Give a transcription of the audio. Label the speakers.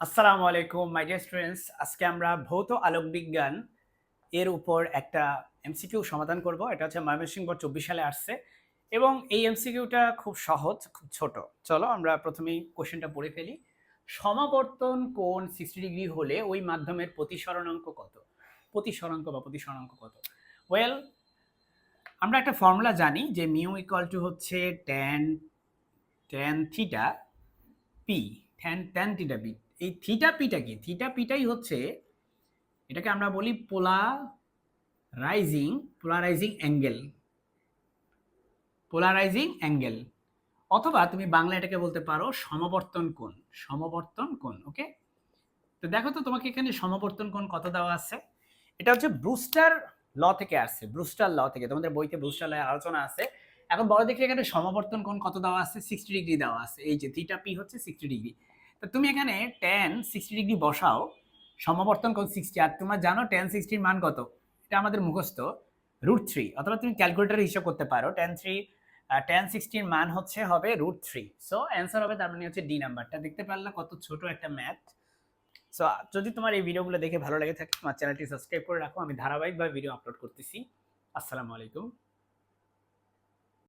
Speaker 1: আসসালামু আলাইকুম my dear students আজকে আমরা ভৌত আলোক বিজ্ঞান এর উপর একটা এমসিকিউ সমাধান করব। এটা হচ্ছে ময়মনসিংহ বোর্ড চব্বিশ সালে আসছে এবং এই এমসিকিউটা খুব সহজ, খুব ছোট। চলো আমরা প্রথমেই কোশ্চেনটা পড়ে ফেলি। সমাবর্তন কোণ সিক্সটি ডিগ্রি হলে ওই মাধ্যমের প্রতিসরণাঙ্ক কত? প্রতিসরাঙ্ক বা প্রতিসরণাঙ্ক কত? ওয়েল আমরা একটা ফর্মুলা জানি যে মিউ ইকুয়াল টু হচ্ছে tan tan theta P tan tan theta P এই থিটা পিটা কি? থিটা পিটাই হচ্ছে, এটাকে আমরা বলি polarizing polarizing angle polarizing angle অথবা তুমি বাংলা এটাকে বলতে পারো সমাবর্তন কোণ সমাবর্তন কোণ ওকে তো দেখো তো তোমাকে এখানে সমবর্তন কোণ কত দেওয়া আছে? এটা হচ্ছে ব্রুস্টার ল থেকে আসছে ব্রুস্টার ল থেকে। তোমাদের বইতে ব্রুস্টার ল আলোচনা আছে। এখন বড় দেখে এখানে সমবর্তন কোণ কত দেওয়া আছে? সিক্সটি ডিগ্রি দেওয়া আছে। এই যে থিটা পি হচ্ছে সিক্সটি ডিগ্রি তো তুমি এখানে টেন সিক্সটি ডিগ্রি বসাও, সমাবর্তন কোণ সিক্সটি আর তোমরা জানো টেন সিক্সটির মান কত? এটা আমাদের মুখস্থ। রুট থ্রি অথবা তুমি ক্যালকুলেটারে হিসাব করতে পারো। টেন থ্রি টেন সিক্সটির মান হচ্ছে, হবে রুট থ্রি সো অ্যান্সার হবে তার মানে হচ্ছে ডি নাম্বারটা দেখতে পারলে কত ছোট একটা ম্যাথ সো যদি তোমার এই ভিডিওগুলো দেখে ভালো লাগে থাকে আমার চ্যানেলটি সাবস্ক্রাইব করে রাখো। আমি ধারাবাহিকভাবে ভিডিও আপলোড করতেছি। আসসালামু আলাইকুম।